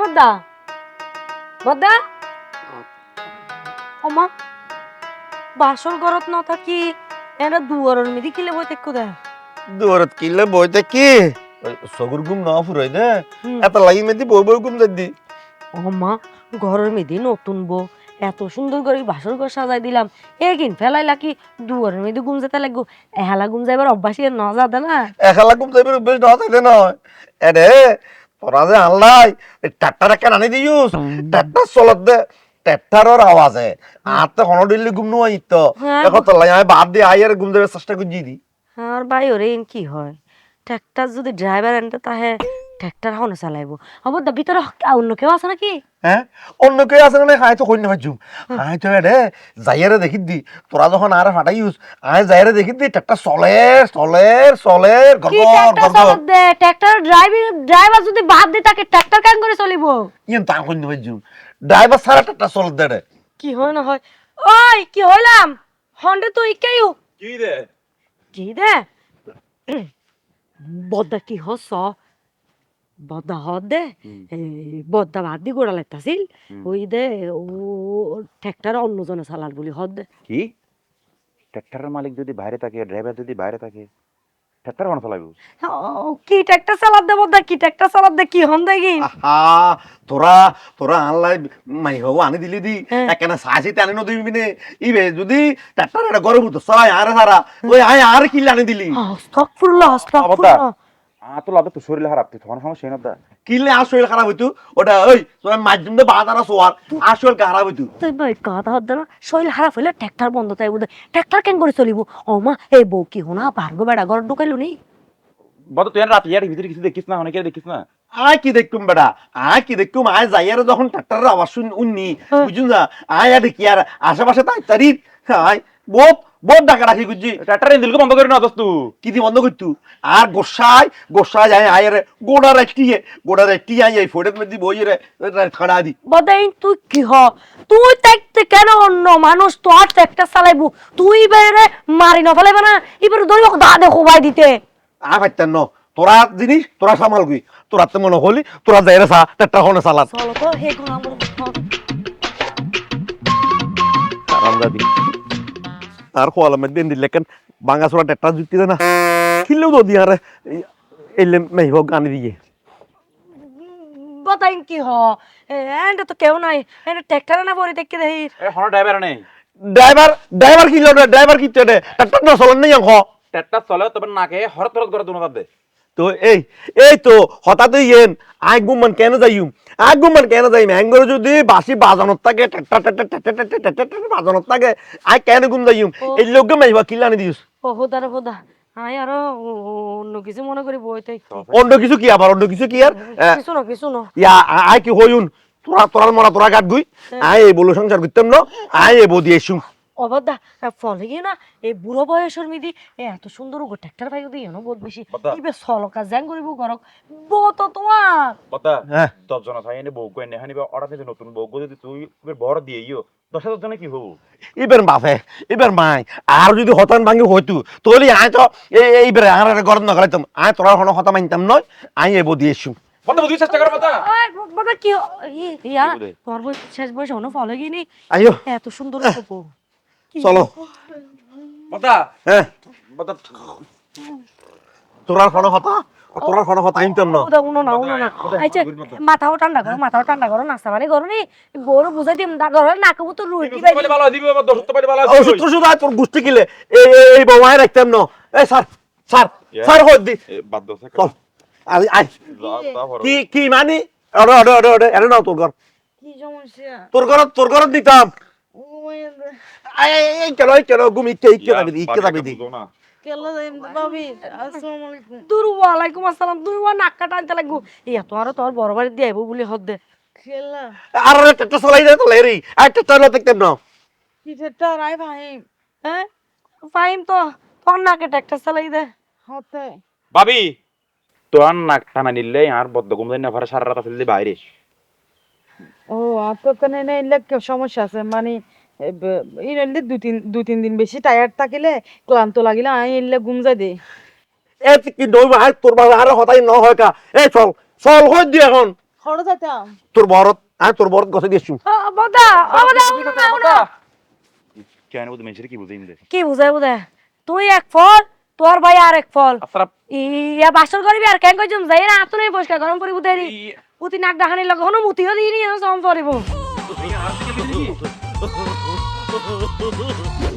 বদ্দা। বদ্দা। ওমা বাসর ঘরত ন থাকি এরা দুয়ারের মিদি কিলে বই তেকু দে। দূরত কিলে বইতে কি সগুর গুম না ফুরাই দে। এত লাগি মেদি বই বই গুম দি ওমা ঘরের মিদি নতুন বউ। এত সুন্দর করে বাসর ঘর সাজাই দিলাম। এগিন ফেলাইলা কি দুয়ারের মিদি গুম যেতে লাগবো? এহালা গুম যাইবার অভ্যাসী না যাতে না। এখালা গুম যাইবে বেশ না তাইলে নয়। এরে তোরা যে আনলাই আনি দিউস ট্রাক্টর চলত দে ট্রাক্টরের আওয়াজে আর তো হন দিল্লি গুম তো। হ্যাঁ। তো লাই আমি বাদ দিয়ে আইয়ার গুম দেবে চেষ্টা করছি দি। আর ভাই ওরে কি হয়? ট্র্যাক্টর যদি ড্রাইভার আনতে তাহে ট্র্যাক্টর হনে চালাইবো আবার দা ভিতরে অন্য কেউ আছে নাকি? হ্যাঁ অন্য কেউ আছে না হাই তো কই না পারছুম হাই তো এরে যাইয়ারে দেখি দি। তোরা যখন আর ফাটাই ইউজ আয় যাইয়ারে দেখি দি ট্রাক্টর চলে চলে চলে কি গরগর ট্র্যাক্টর দে? ড্রাইভিং ড্রাইভার যদি বাদ দে তাকে ট্র্যাক্টর কেন করে চলিবো। ইয়েন তা কই না পারছুম ড্রাইভার সারা ট্রাক্টর চলে দে রে কি হয় না হয় ওই কি হইলাম? হন্ডে তুই কেউ কি দে? কি দে? বদ্দা কি হস বদ্দা হদ দে বদ্দা বাদ দি গোড়া লাগতাছিল। ওই দে ও ট্র্যাক্টর অন্যজনে চালাল বলি হদ দে কি ট্রাক্টরের মালিক যদি বাইরে থাকে ড্রাইভার যদি বাইরে থাকে ট্রাক্টর কোন চালাবো ও, কি ট্র্যাক্টর চালাত দে বদ্দা কি ট্র্যাক্টর চালাত দে কি হন দেখি আহা তোরা তোরা আনলাই মাই হব আনি দিলি দি হ্যাঁ। একানে সাইতে আনি নদি বিনে। ইবে যদি ট্রাক্টর এটা গরম হতো সবাই আরে সারা ওই আয় আর কিলে আনি দিলি? আস্তাগফিরুল্লাহ আস্তাগফিরুল্লাহ তো শরীর খারাপ তুই তখন সমস্যা না দা আর শরীর খারাপ হইতো? ওটা ওই তোরা মাধ্যম দিয়ে বাজারা সোয়ার আর শরীর খারাপ হইতো। তুই ভাই কথা হদ না শরীর খারাপ হইলে ট্র্যাক্টর বন্ধ তাই বুঝে ট্র্যাক্টর কেন করে চলিব? ও মা এই বউ কি হোনা পারগো বেড়া ঘর ঢুকাইলো নি? বড় তুই রাত ইয়ার ভিতরে কিছু দেখিস না অনেকে দেখিস না? আয় কি দেখতুম বেটা আয় কি দেখতুম আয় যাইয়ারে যখন ট্রাক্টরের আওয়াজ শুন উন্নি হ্যাঁ। বুঝুন না আয় আর কি আর আশেপাশে তাই তারির আয় বহুত বহুত ডাকা রাখি বন্ধ করে না দোস্ত কি দি বন্ধ করতু আর গোসাই গোসাই যায় আয় রে গোড়া রেটিয়ে গোড়া রেটিয়ে আয় এই ফোটের মধ্যে বই রে খাড়া দি। বদাই তুই কি হ? তুই দেখতে কেন অন্য মানুষ তোর ট্র্যাক্টর চালাইবো? তুই বেরে মারি না ফেলাইবে না? এবারে ধরি ওকে দা দেখো ভাই দিতে। আ ন তোরা জিনিস তোরা সামাল গই তোরা তো মনে হলি তোরা যাই রে সা ট্রাক্টর হনে চালাত। চলো তো হে। কোন আমার আরামদাদি আর খোয়ালা মধ্যে দিলে কেন বাঙা সোড়া ট্রাক্টর জুতি না খিলেও তো দিয়ে আর এলে মেহিব গানি দিয়ে। বদাই কি হ? এন্ড তো কেউ নাই। এন্ড ট্র্যাক্টর না পরে দেখতে দেই এ হন ড্রাইভার নেই ড্রাইভার ড্রাইভার কি লোড ড্রাইভার কি চলে ট্রাক্টর না চলেন নাই খ ট্রাক্টর চলে তবে নাকে হরত হরত করে দুনো দে তো এই এই তো হঠাৎ ইয়েন আই গুমান কেন যাইম? আই গুমান কেন যাইম? হ্যাঙ্গর যদি বাসি বাজানত থাকে বাজানত থাকে আই কেন গুম যাইম? এই লোক মাইবা কিলানি দিস? ও হোদা রে হোদা। আই আর অন্য কিছু মনে করি বইতে অন্য কিছু কি আবার? অন্য কিছু কি আর? কিছু না কিছু না। ইয়া আই কি হইউন? তোরা তোরার মরা তোরা গাট গুই। আই এই বলো সংসার করতাম না। আই এই বদি এসুম। অবাদা ফলে গিয়ে না এই বুড়ো বয়সের মিদি এ এত সুন্দর গো ট্র্যাক্টর ভাই দিয়ে না বহুত বেশি। সলকা জ্যাং করিব গরক বউ তো তোমার। হ্যাঁ। জন এনে বউ কই নেহানি বা নতুন বউ যদি তুই বড় দিয়ে ইয়ো দশ হাজার জনে কি হব? এবার বাপে এবার মাই আর যদি হতান ভাঙি হইতু আই তো এই এইবার আর গরম না করাইতাম আই তোরা হন হতা মানতাম নয় আই বুঝি চেষ্টা কর বতা বাবা কি ইয়া তোর শেষ বয়স হনো ফলে এত সুন্দর চলো। বতা হ্যাঁ বতা তোরার তোরার না। উনো না উনো। না আচ্ছা মাথাও ঠান্ডা করো মাথাও ঠান্ডা করো নাস্তা পানি করো নি। বুঝাই দিম দা ধরে নাকবো তো রুটি বাই ভালো দিবি দশ পাইলে ভালো ওষুধ টষুধ আয় তোর গুষ্টি কিলে? এই এই- এই রাখতাম না। এই স্যার স্যার স্যার হই দি। বাদ দশ চল আই আই। কি মানি অরে অরে অরে অরে এনে নাও তোর ঘর কি সমস্যা? তোর ঘর তোর ঘর দিতাম এই চলো এই চলো ঘুম ইচ্ছে ইচ্ছে যাবি দি যাবি দি ভাবি ইয়া তোর হ্যাঁ নাকে ট্যাক্টার চালাই দে হতে ভাবি তোর নাক টানা নিলে আর বদ্ধ ঘুম না সারা রাত আসলে বাইরে ও আপনার নেই সমস্যা আছে মানে নইলে দুই তিন দুই তিন দিন বেশি টায়ার্ড থাকিলে ক্লান্ত লাগিলে আই এলে ঘুম যাই দে। এ কি নইব আর তোর বাবা আর হতাই ন হয় কা। এ চল চল হই দি এখন। খড় যাইতাম তোর বরত তোর বরত গছে দিয়েছি ও, বদা ও বদা না, কেন বুঝি কি বুঝি ইন্দে কি বুঝাই বুঝাই তুই এক ফল তোর ভাই আর এক ফল। আপনারা ইয়া বাসর করবি আর কেন কইছুম যাই না আতুনে পরিষ্কার গরম করি বুঝাই দি পুতি নাক ডাহানি লগে হনো মুতিও দিনি সম পরিব 呵呵呵呵。